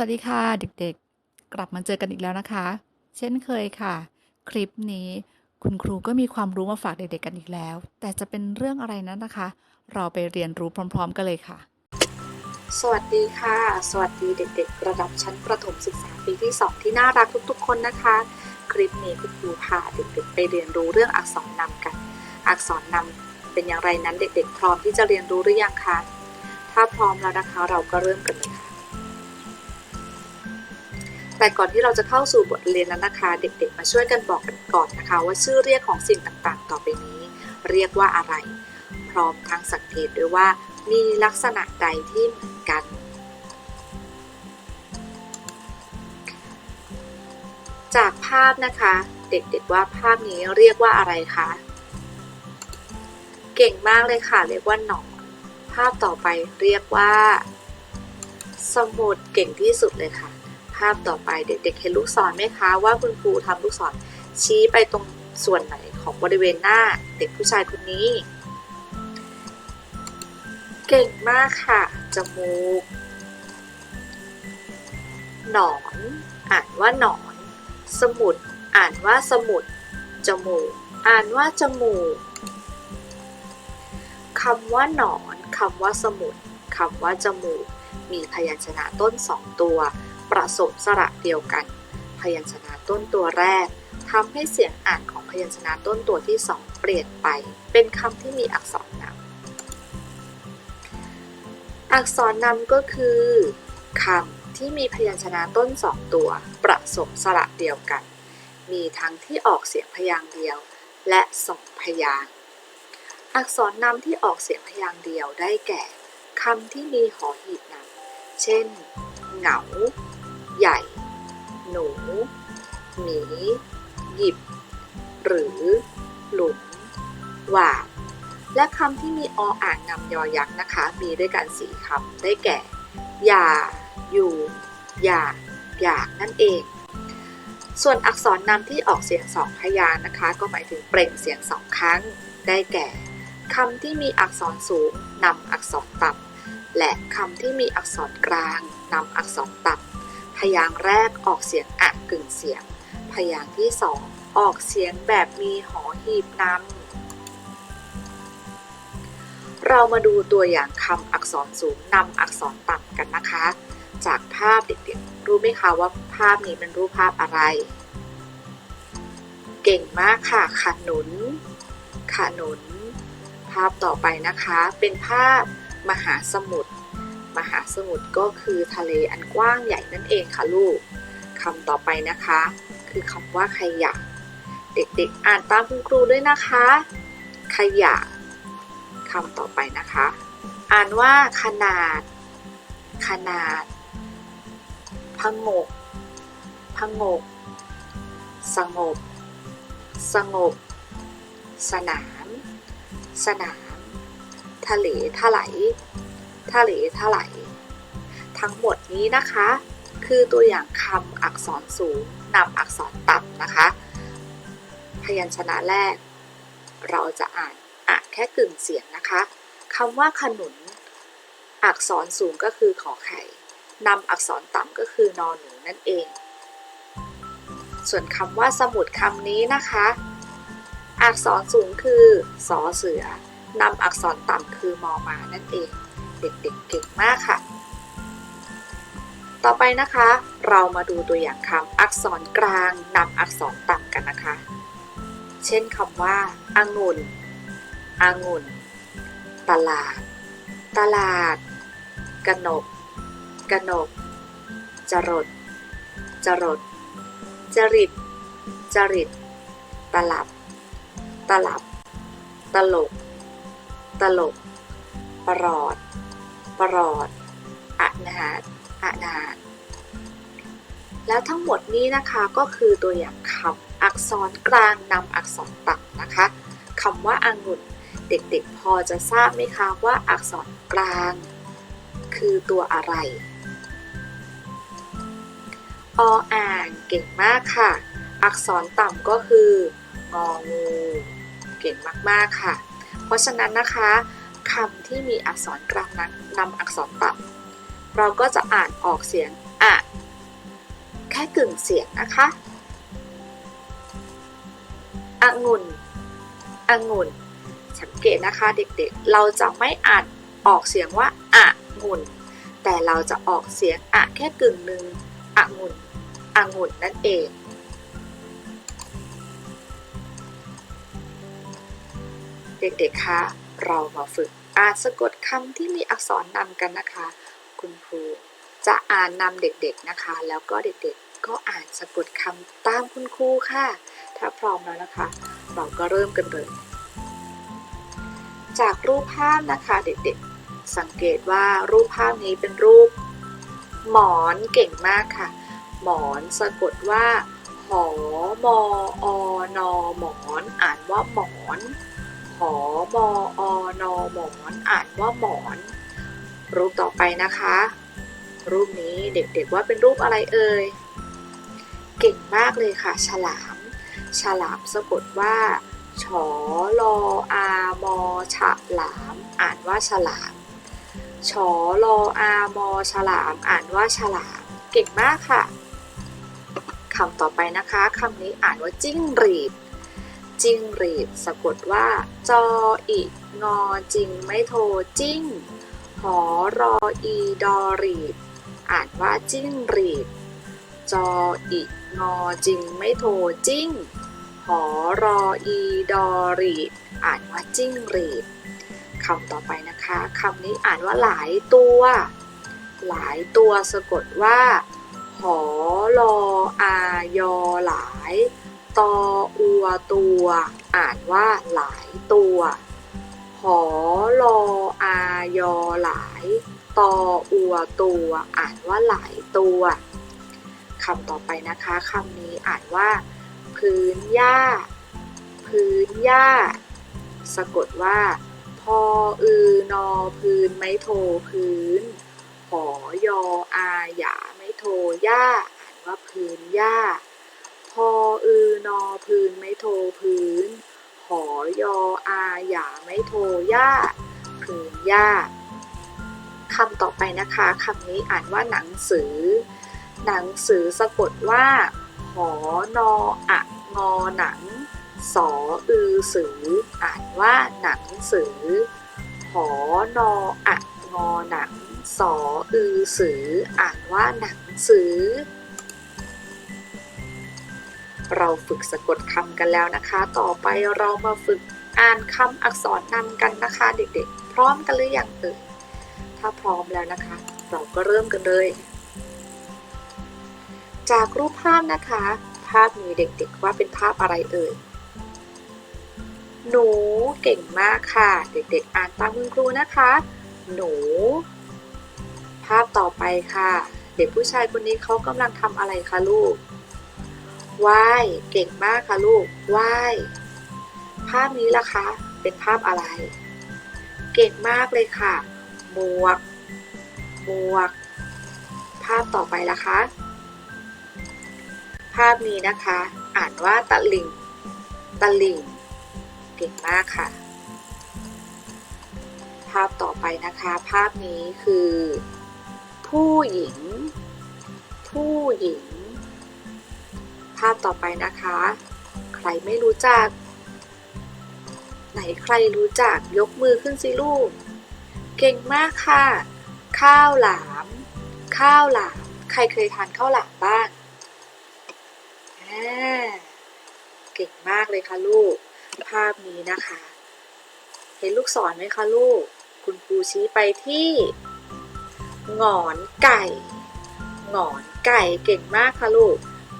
สวัสดีค่ะเด็กๆ กลับมาเจอกันอีกแล้วนะคะ เช่นเคยค่ะ คลิปนี้คุณครูก็มีความรู้มาฝากเด็กๆกันอีกแล้ว แต่จะเป็นเรื่องอะไรนั้นนะคะ เราไปเรียนรู้พร้อม ๆ กันเลยค่ะ สวัสดีค่ะ สวัสดีเด็ก ๆ ระดับชั้นประถมศึกษาปีที่ 2 ที่น่ารักทุกๆ คนนะคะ คลิปนี้คุณครูพาเด็กๆ ไปเรียนรู้เรื่องอักษรนำกัน อักษรนำเป็นอย่างไรนั้นเด็ก ๆ พร้อมที่จะเรียนรู้หรือยังคะถ้าพร้อมแล้วนะคะ เราก็เริ่มกันเลยค่ะ แต่ก่อนที่เราจะเข้าสู่บทเรียนนั้นนะคะ เด็กๆ มาช่วยกันบอกกันก่อนนะคะ ว่าชื่อเรียกของสิ่งต่างๆ ต่อไปนี้ เรียกว่าอะไร พร้อมทั้งสังเกตด้วยว่า มีลักษณะใดที่เหมือนกัน จากภาพนะคะ เด็กๆว่าภาพนี้เรียกว่าอะไรคะเก่งมากเลยค่ะ เรียกว่าหนอนภาพต่อไปเรียกว่า สมุดเก่งที่สุดเลยค่ะ ภาพต่อไปเด็กๆเห็นลูกศรไหมคะว่าคุณครูทำลูกศรชี้ไปตรงส่วนไหนของบริเวณหน้าเด็กผู้ชายคนนี้ เก่งมากค่ะ จมูก หนอน อ่านว่าหนอน สมุด อ่านว่าสมุด จมูก อ่านว่าจมูกคำว่าหนอนคำว่าสมุดคำว่าจมูก มีพยัญชนะต้นสองตัว ประสมสระเดียวกัน พยัญชนะต้นตัวแรกทำให้เสียงอ่านของพยัญชนะต้นตัวที่สองเปลี่ยนไป เป็นคำที่มีอักษรนำอักษรนำก็คือคำที่มีพยัญชนะต้นสองตัว ประสมสระเดียวกัน มีทั้งที่ออกเสียงพยางค์เดียว และสองพยางค์อักษรนำที่ออกเสียงพยางค์เดียวได้แก่คำที่มีหอหีบนำเช่น เหงา ใหญ่ หนู หมี หยิบ หรือ หลุมหวาด และคำที่มีออ่างนำยอยักษ์นะคะ มีด้วยกันสี่คำได้แก่ อย่า อยู่ อยาก อยากนั่นเอง ส่วนอักษรนำที่ออกเสียงสองพยางนะคะ ก็หมายถึงเปล่งเสียงสองครั้ง ได้แก่คำที่มีอักษรสูงนำอักษรต่ำและคำที่มีอักษรกลางนำอักษรต่ำ พยางค์แรกออกเสียงอะกึ่งเสียง พยางค์ที่สองออกเสียงแบบมีหอหีบนำเรามาดูตัวอย่างคำอักษรสูงนำอักษรต่ำกันนะคะ จากภาพเด็กๆรู้ไหมคะว่าภาพนี้เป็นรูปภาพอะไร เก่งมากค่ะขนุน ขนุน ภาพต่อไปนะคะ เป็นภาพมหาสมุทร มหาสมุทรก็คือทะเลอันกว้างใหญ่นั่นเองค่ะลูกคำต่อไปนะคะ คือคำว่าขยะ เด็กๆอ่านตามคุณครูด้วยนะคะ ขยะคำต่อไปนะคะ อ่านว่าขนาด ขนาดพงกพงก สงบ สงบ สนาม สนาม ทะเลทลาย ทะเลทลายทั้งหมดนี้นะคะ คือตัวอย่างคำอักษรสูงนำอักษรต่ำนะคะ พยัญชนะแรก เราจะอ่านอะแค่กึ่งเสียงนะคะคำว่าขนุน อักษรสูงก็คือขอไข่นำอักษรต่ำก็คือนอนหนูนั่นเอง ส่วนคำว่าสมุดคำนี้นะคะ อักษรสูงคือสอเสือนำอักษรต่ำคือมอมานั่นเอง เด็กๆเก่งมากค่ะ ต่อไปนะคะ เรามาดูตัวอย่างคำอักษรกลางนำอักษรต่ำกันนะคะ เช่นคำว่าองุ่นองุ่น ตลาด ตลาด กนก กนก จรด จรด จริต จริต ตลับ ตลับ ตลก ตลกปลอด ปลอดอนาถอนาถแล้วทั้งหมดนี้นะคะก็คือตัวอย่างคำอักษรกลางนำอักษรต่ำนะคะคำว่าอางุ่นเด็กๆพอจะทราบไหมคะว่าอักษรกลาง คือตัวอะไร ออ่างเก่งมากค่ะ อักษรต่ำก็คืององูเก่งมากๆค่ะ เพราะฉะนั้นนะคะ คำที่มีอักษรกลางนั้นนำอักษรต่ำเราก็จะอ่านออกเสียงอะแค่กึ่งเสียงนะคะองุ่นองุ่น สังเกตนะคะเด็กๆ เราจะไม่อ่านออกเสียงว่าอะงุ่น แต่เราจะออกเสียงอะแค่กึ่งหนึ่งองุ่นองุ่นนั่นเองเด็กๆ คะ เรามาฝึก อ่านสะกดคำที่มีอักษรนำกันนะคะ คุณครูจะอ่านนำเด็กๆนะคะ แล้วก็เด็กๆ ก็อ่านสะกดคำตามคุณครูค่ะ ถ้าพร้อมแล้วนะคะ เราก็เริ่มกันเลย จากรูปภาพนะคะเด็กๆ สังเกตว่ารูปภาพนี้เป็นรูป หมอนเก่งมากค่ะ หมอนสะกดว่าหอมออนอหมอน อ่านว่าหมอน หอมออนอหมอนอ่านว่าหมอน รูปต่อไปนะคะ รูปนี้เด็กๆว่าเป็นรูปอะไรเอ่ย เก่งมากเลยค่ะ ฉลาม ฉลามสะกดว่าฉอลออามอฉลาม อ่านว่าฉลามฉอลออามอฉลาม อ่านว่าฉลาม เก่งมากค่ะคำต่อไปนะคะคำนี้อ่านว่าจิ้งหรีด จิ้งหรีดสะกดว่า จออีงอจริงไม่โทจิ้ง หอรออีดอรีด อ่านว่าจิ้งหรีด จออีงอจริงไม่โทจิ้ง หอรออีดอรีด อ่านว่าจิ้งหรีดคำต่อไปนะคะคำนี้อ่านว่าหลายตัว หลายตัวสะกดว่า หอลออายอหลาย ตออัวตัว อ่านว่าหลายตัวหอลออายอหลาย ตออัวตัว อ่านว่าหลายตัวคำต่อไปนะคะคำนี้อ่านว่า พื้นหญ้า พื้นหญ้า สะกดว่า พออือนอพื้นไม่โทพื้นหอยออาหยาไม่โทหญ้า อ่านว่าพื้นหญ้า ออือนอพื้นไม่โทพื้น หอยออาหยาไม่โทหญ้าพื้นหญ้าคำต่อไปนะคะคำนี้อ่านว่าหนังสือ หนังสือสะกดว่า หอนออะงอหนัง สออือสือ อ่านว่าหนังสือ หอนออะงอหนัง สออือสือ อ่านว่าหนังสือ เราฝึกสะกดคำกันแล้วนะคะ ต่อไปเรามาฝึกอ่านคำอักษรนำกันนะคะ เด็กๆ พร้อมกันหรือยังเอ่ยถ้าพร้อมแล้วนะคะ เราก็เริ่มกันเลย จากรูปภาพนะคะ ภาพนี้เด็กๆว่าเป็นภาพอะไรเอ่ยหนูเก่งมากค่ะ เด็กๆ อ่านตามคุณครูนะคะ หนู ภาพต่อไปค่ะ เด็กผู้ชายคนนี้เขากำลังทำอะไรคะลูก ว่ายเก่งมากค่ะลูกว่ายภาพนี้ล่ะคะ เป็นภาพอะไร เก่งมากเลยค่ะหมวกหมวก ภาพต่อไปล่ะคะ ภาพนี้นะคะ อ่านว่าตะลิงตะลิงเก่งมากค่ะ ภาพต่อไปนะคะ ภาพนี้คือ ผู้หญิง ผู้หญิง ภาพต่อไปนะคะ ใครไม่รู้จัก ไหนใครรู้จักยกมือขึ้นสิลูก เก่งมากค่ะ ข้าวหลาม ข้าวหลาม ใครเคยทานข้าวหลามบ้างเก่งมากเลยค่ะลูก ภาพนี้นะคะ เห็นลูกศรไหมคะลูก คุณครูชี้ไปที่หงอนไก่หงอนไก่เก่งมากค่ะลูก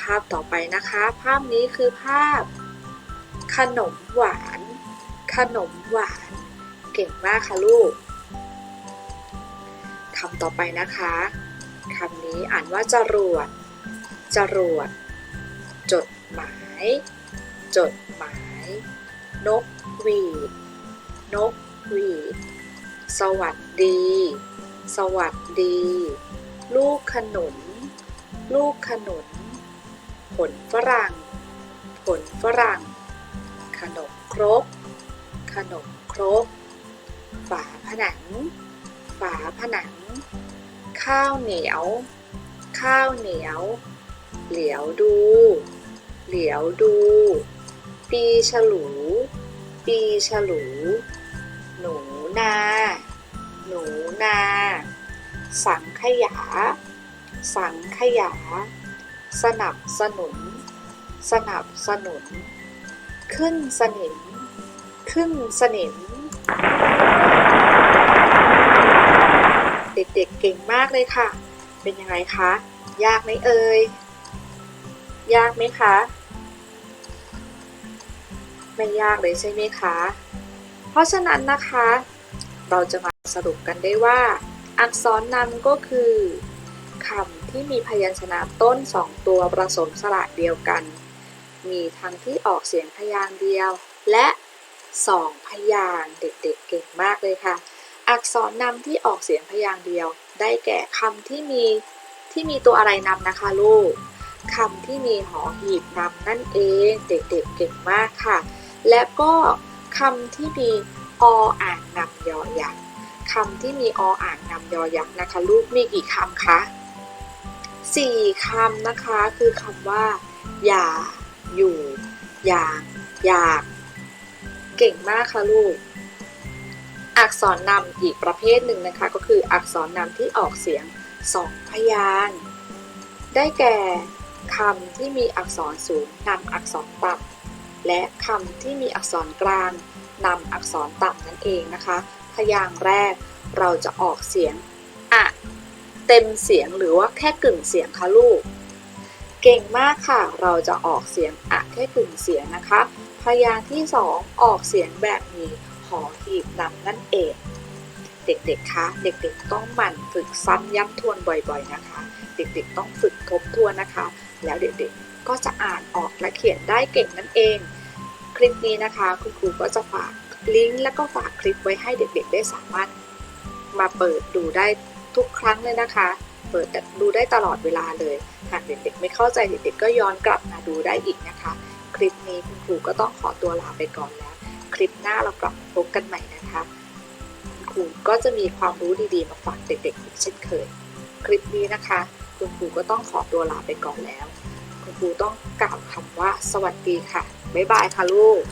ภาพต่อไปนะคะ ภาพนี้คือภาพ ขนมหวาน ขนมหวาน เก่งมากค่ะลูกคำต่อไปนะคะคำนี้อ่านว่าจรวด จรวด จดหมาย จดหมาย นกหวีด นกหวีด สวัสดี สวัสดี ลูกขนุน ลูกขนุน ผลฝรั่ง ผลฝรั่ง ขนมครก ขนมครก ฝาผนัง ฝาผนัง ข้าวเหนียว ข้าวเหนียว เหลียวดู เหลียวดู ปีฉลู ปีฉลู หนูนา หนูนา สังขยา สังขยา สนับสนุน สนับสนุน ขึ้นสนิม ขึ้นสนิม เด็กๆเก่งมากเลยค่ะ เป็นยังไงคะ ยากไหมเอ่ย ยากไหมคะ ไม่ยากเลยใช่ไหมคะ เพราะฉะนั้นนะคะ เราจะมาสรุปกันได้ว่า อักษรนำก็คือคำ ที่มีพยัญชนะต้นสองตัวผสมสระเดียวกัน มีทั้งที่ออกเสียงพยางค์เดียว และสองพยางค์เด็กๆเก่งมากเลยค่ะ อักษรนำที่ออกเสียงพยางค์เดียว ได้แก่คำที่มีที่มีตัวอะไรนำนะคะลูกคำที่มีหอหีบนำนั่นเองเด็กๆเก่งมากค่ะ และก็คำที่มีออ่างนำยอยักษ์คำที่มีออ่างนำยอยักษ์นะคะ ลูกมีกี่คำคะ สี่คำนะคะคือคำว่า อย่า อยู่ อย่างอยาก เก่งมากค่ะลูก อักษรนำอีกประเภทหนึ่งนะคะ ก็คืออักษรนำที่ออกเสียงสองพยางค์ได้แก่คำที่มีอักษรสูงนำอักษรต่ำและคำที่มีอักษรกลางนำอักษรต่ำนั่นเองนะคะ พยางค์แรกเราจะออกเสียงอะ เต็มเสียงหรือว่าแค่กึ่งเสียงคะลูก เก่งมากค่ะ เราจะออกเสียงอะแค่กึ่งเสียงนะคะ พยางค์ที่สองออกเสียงแบบมีหอหีบนำนั่นเอง เด็กๆ คะ เด็กๆ ต้องหมั่นฝึกซ้ำย้ำทวนบ่อยๆ นะคะ เด็กๆ ต้องฝึกทบทวนนะคะ แล้วเด็กๆ ก็จะอ่านออกและเขียนได้เก่งนั่นเอง คลิปนี้นะคะ คุณครูก็จะฝากลิงก์และก็ฝากคลิปไว้ให้เด็กๆ ได้สามารถมาเปิดดูได้ ทุกครั้งเลยนะคะ เปิดดูได้ตลอดเวลาเลย หากเด็กๆไม่เข้าใจเด็กๆก็ย้อนกลับมาดูได้อีกนะคะ คลิปนี้คุณครูก็ต้องขอตัวลาไปก่อนแล้ว คลิปหน้าเรากลับพบกันใหม่นะคะ คุณครูก็จะมีความรู้ดีๆมาฝากเด็กๆอีกเช่นเคย คลิปนี้นะคะ คุณครูก็ต้องขอตัวลาไปก่อนแล้ว คุณครูต้องกล่าวคำว่า สวัสดีค่ะ บ๊ายบายค่ะลูก